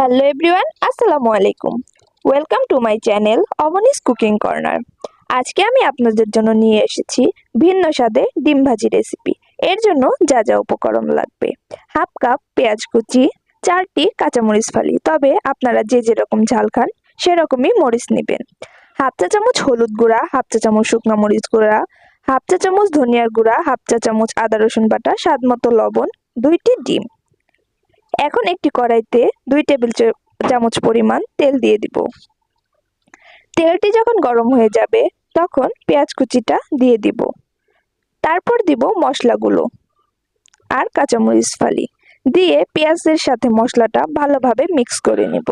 Hello everyone আসসালামু আলাইকুম welcome to my channel Abonish cooking corner আজকে আমি আপনাদের জন্য নিয়ে এসেছি ভিন্ন স্বাদে ডিম ভাজি রেসিপি এর জন্য যা যা উপকরণ লাগবে। হাফ কাপ পেঁয়াজ কুচি, চারটি কাঁচামরিচ ফালি। তবে আপনারা যে যেরকম ঝাল খান, সেরকমই মরিচ নেবেন। হাফ চা চামচ হলুদ গুঁড়া, হাফ চা চামচ শুকনো মরিচ গুঁড়া, হাফ চা চামচ ধনিয়ার গুঁড়া, হাফ চা চামচ আদা রসুন বাটা স্বাদ মতো লবণ, দুইটি ডিম। এখন একটি কড়াইতে দুই টেবিল চামচ পরিমাণ তেল দিয়ে দিব। তেলটি যখন গরম হয়ে যাবে, তখন পেঁয়াজ কুচিটা দিয়ে দিব। তারপর দিব মশলাগুলো আর কাঁচামরিচ ফালি দিয়ে পেঁয়াজের সাথে মশলাটা ভালোভাবে মিক্স করে নিব।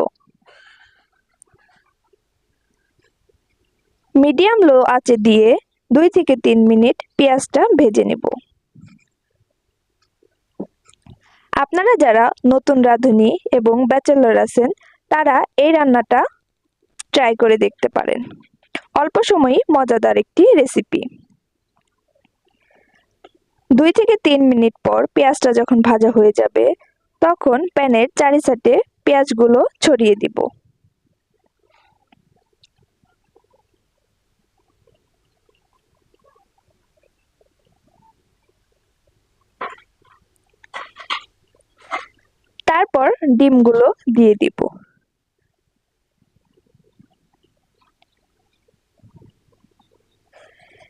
মিডিয়াম লো আঁচে দিয়ে দুই থেকে তিন মিনিট পেঁয়াজটা ভেজে নেব। আপনারা যারা নতুন রাঁধুনি এবং ব্যাচেলর আছেন, তারা এই রান্নাটা ট্রাই করে দেখতে পারেন। অল্প সময়ই মজাদার একটি রেসিপি দুই থেকে তিন মিনিট পর পেঁয়াজটা যখন ভাজা হয়ে যাবে, তখন প্যানের চারি সাইডে পেঁয়াজগুলো ছড়িয়ে দিব। তারপর ডিমগুলো দিয়ে দিব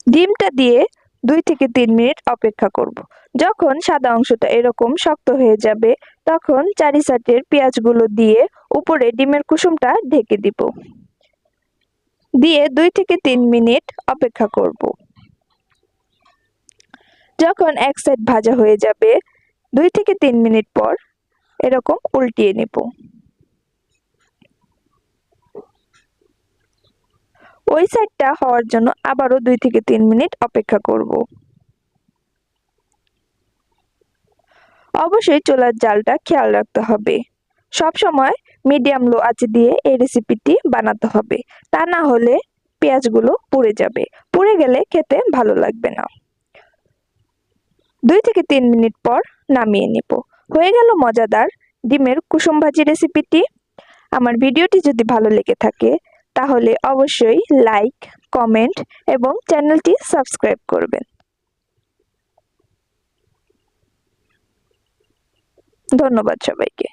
ডিমটা দিয়ে দুই থেকে তিন মিনিট অপেক্ষা করব। যখন সাদা অংশটা এরকম শক্ত হয়ে যাবে, তখন চারি সাইডের পেঁয়াজগুলো দিয়ে উপরে ডিমের কুসুমটা ঢেকে দিব দিয়ে দুই থেকে তিন মিনিট অপেক্ষা করব। যখন এক সাইড ভাজা হয়ে যাবে, দুই থেকে তিন মিনিট পর এরকম উল্টিয়ে নেব। ওই সাইডটা হওয়ার জন্য আবারও দুই থেকে তিন মিনিট অপেক্ষা করব। অবশ্যই চোলার জালটা খেয়াল রাখতে হবে। সব সময় মিডিয়াম লো আঁচে দিয়ে এই রেসিপিটি বানাতে হবে। তা না হলে পেঁয়াজগুলো পুড়ে যাবে। পুড়ে গেলে খেতে ভালো লাগবে না। দুই থেকে তিন মিনিট পর নামিয়ে নিব। হয়ে গেল মজাদার ডিমের কুসুম ভাজি রেসিপিটি। আমার ভিডিওটি যদি ভালো লেগে থাকে, তাহলে অবশ্যই লাইক, কমেন্ট এবং চ্যানেলটি সাবস্ক্রাইব করবেন। ধন্যবাদ সবাইকে।